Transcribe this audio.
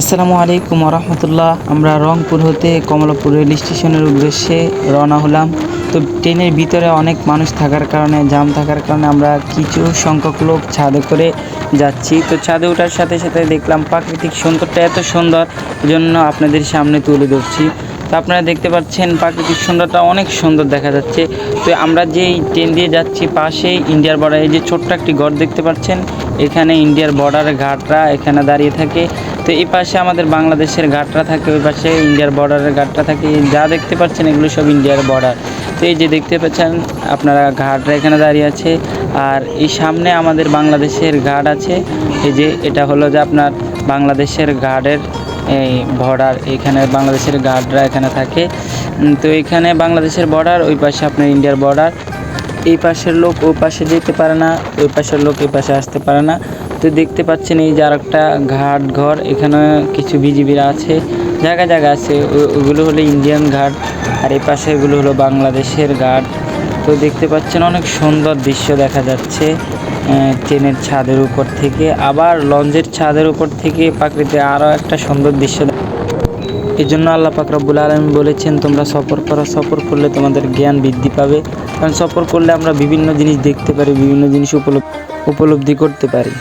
আসসালামু আলাইকুম রহমতুল্লাহ আমরা রংপুর হতে কমলাপুর রেল স্টেশনের উদ্দেশ্যে রওনা হলাম। তো ট্রেনের ভিতরে অনেক মানুষ থাকার কারণে জাম থাকার কারণে আমরা কিছু সংখ্যক লোক ছাদে করে যাচ্ছি। তো ছাদে ওঠার সাথে সাথে দেখলাম প্রাকৃতিক সৌন্দর্যটা এত সুন্দর জন্য আপনাদের সামনে তুলে ধরছি। তো আপনারা দেখতে পাচ্ছেন প্রাকৃতিক সুন্দরটা অনেক সুন্দর দেখা যাচ্ছে। তো আমরা যেই ট্রেন দিয়ে যাচ্ছি পাশেই ইন্ডিয়ার বর্ডার, এই যে ছোট্ট একটি ঘর দেখতে পাচ্ছেন। এখানে ইন্ডিয়ার বর্ডারের ঘাটরা এখানে দাঁড়িয়ে থাকে। তো এই পাশে আমাদের বাংলাদেশের ঘাটরা থাকে, ওই পাশে ইন্ডিয়ার বর্ডারের ঘাটটা থাকে যা দেখতে পাচ্ছেন এগুলো সব ইন্ডিয়ার বর্ডার। তো এই যে দেখতে পাচ্ছেন, আপনারা ঘাটরা এখানে দাঁড়িয়ে আছে, আর এই সামনে আমাদের বাংলাদেশের ঘাট আছে। এই যে এটা হলো যে আপনার বাংলাদেশের ঘাটের এই বর্ডার, এখানে বাংলাদেশের গার্ডরা এখানে থাকে। তো এখানে বাংলাদেশের বর্ডার, ওই পাশে আপনার ইন্ডিয়ার বর্ডার। এই পাশের লোক ওই পাশে যেতে পারে না, ওই পাশের লোক এই পাশে আসতে পারে না। তো দেখতে পাচ্ছেন এই যে একটা ঘাট ঘর, এখানে কিছু বিজিবিরা আছে, জায়গা জায়গা আছে। ওগুলো হলো ইন্ডিয়ান ঘাট, আর এই পাশে এগুলো হলো বাংলাদেশের ঘাট। তো দেখতে পাচ্ছেন অনেক সুন্দর দৃশ্য দেখা যাচ্ছে ট্রেনের ছাদের উপর থেকে। আবার লঞ্চের ছাদের উপর থেকে প্রাকৃতিক আরও একটা সুন্দর দৃশ্য এই জন্য আল্লাহ পাক রব্বুল আলম বলেছেন, তোমরা সফর করো, সফর করলে তোমাদের জ্ঞান বৃদ্ধি পাবে। কারণ সফর করলে আমরা বিভিন্ন জিনিস দেখতে পারি, বিভিন্ন জিনিস উপলব্ধি করতে পারি।